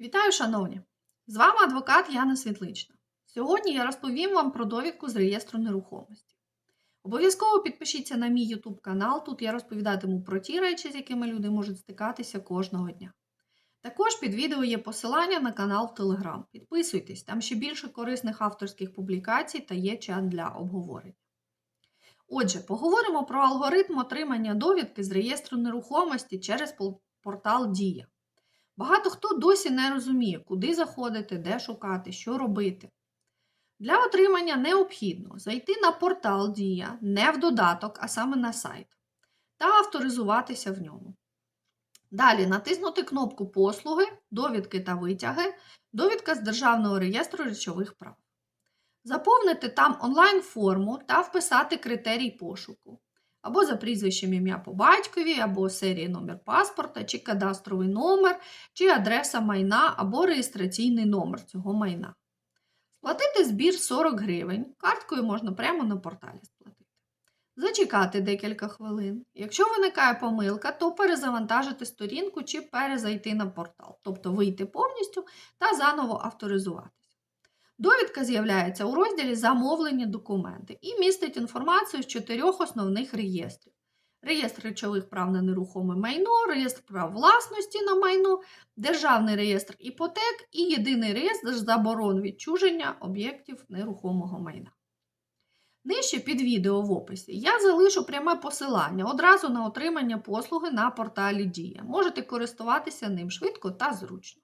Вітаю, шановні! З вами адвокат Яна Світлична. Сьогодні я розповім вам про довідку з реєстру нерухомості. Обов'язково підпишіться на мій YouTube канал, тут я розповідатиму про ті речі, з якими люди можуть стикатися кожного дня. Також під відео є посилання на канал в Telegram. Підписуйтесь, там ще більше корисних авторських публікацій та є чат для обговорення. Отже, поговоримо про алгоритм отримання довідки з реєстру нерухомості через портал Дія. Багато хто досі не розуміє, куди заходити, де шукати, що робити. Для отримання необхідно зайти на портал Дія не в додаток, а саме на сайт, та авторизуватися в ньому. Далі натиснути кнопку Послуги, довідки та витяги, довідка з Державного реєстру речових прав. Заповнити там онлайн-форму та вписати критерій пошуку або за прізвищем ім'я по батькові, або серії номер паспорта, чи кадастровий номер, чи адреса майна, або реєстраційний номер цього майна. Сплатити збір 40 гривень. Карткою можна прямо на порталі сплатити. Зачекати декілька хвилин. Якщо виникає помилка, то перезавантажити сторінку чи перезайти на портал, тобто вийти повністю та заново авторизуватися. Довідка з'являється у розділі Замовлені документи і містить інформацію з чотирьох основних реєстрів: реєстр речових прав на нерухоме майно, реєстр прав власності на майно, Державний реєстр іпотек і єдиний реєстр заборон відчуження об'єктів нерухомого майна. Нижче під відео в описі я залишу пряме посилання одразу на отримання послуги на порталі Дія. Можете користуватися ним швидко та зручно.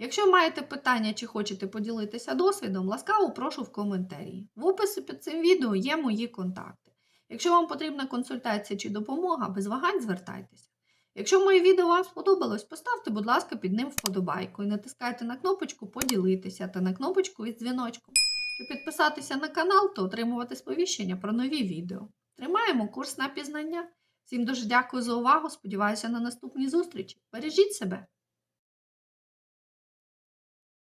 Якщо маєте питання чи хочете поділитися досвідом, ласкаво прошу в коментарі. В описі під цим відео є мої контакти. Якщо вам потрібна консультація чи допомога, без вагань звертайтеся. Якщо моє відео вам сподобалось, поставте, будь ласка, під ним вподобайку і натискайте на кнопочку Поділитися та на кнопочку із дзвіночком. Щоб підписатися на канал та отримувати сповіщення про нові відео. Тримаємо курс на пізнання. Всім дуже дякую за увагу. Сподіваюся на наступні зустрічі. Бережіть себе!